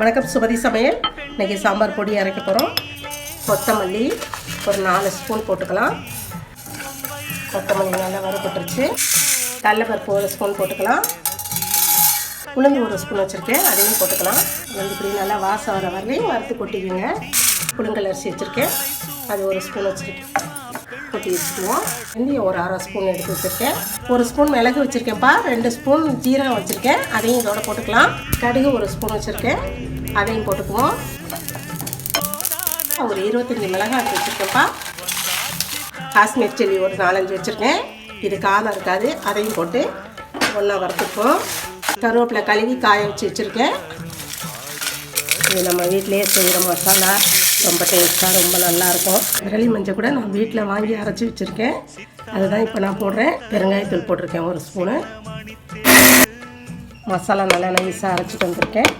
வணக்கம் சுமதி சமையல். இன்றைக்கி சாம்பார் பொடி அரைக்க போகிறோம் கொத்தமல்லி ஒரு நாலு ஸ்பூன் போட்டுக்கலாம். கொத்தமல்லி நல்லா வறுபட்டுருச்சு. கடலப்பருப்பு ஒரு ஸ்பூன் போட்டுக்கலாம். உளுந்து ஒரு ஸ்பூன் வச்சுருக்கேன். அதையும் போட்டுக்கலாம். உளுந்து இப்படி நல்லா வாசம் வர வரலையும் வறுத்து கொட்டிக்குங்க. புழுங்கல் அரிசி வச்சுருக்கேன். அது ஒரு ஸ்பூன் வச்சுருக்கேன். கொட்டி வச்சுக்குவோம். வெந்தயம் ஒரு அரை ஸ்பூன் எடுத்து வச்சுருக்கேன். ஒரு ஸ்பூன் மிளகு வச்சுருக்கேன்ப்பா. ரெண்டு ஸ்பூன் ஜீரகம் வச்சுருக்கேன். அதையும் இதோட போட்டுக்கலாம். கடுகு ஒரு ஸ்பூன் வச்சுருக்கேன். அதையும் போட்டுக்குவோம். ஒரு இருபத்தஞ்சி மிளகாய் எடுத்து வச்சுருக்கேன்ப்பா. காஷ்மீர் சில்லி ஒரு நாலஞ்சு வச்சுருக்கேன். இது காரம் இருக்காது. அதையும் போட்டு ஒன்றா வறுத்துப்போம் கருவேப்பிலை கழுவி காய வச்சு வச்சுருக்கேன். இது நம்ம வீட்டிலேயே செய்கிற மசாலா. ரொம்ப டேஸ்ட்டாக ரொம்ப நல்லாயிருக்கும். விரலி மஞ்சள் கூட நான் வீட்டில் வாங்கி அரைச்சி வச்சுருக்கேன். அதுதான் இப்போ நான் போடுறேன். பெருங்காயத்தூள் போட்டிருக்கேன் ஒரு ஸ்பூனு. மசாலா நல்லா நைஸாக அரைச்சிட்டு வந்திருக்கேன்.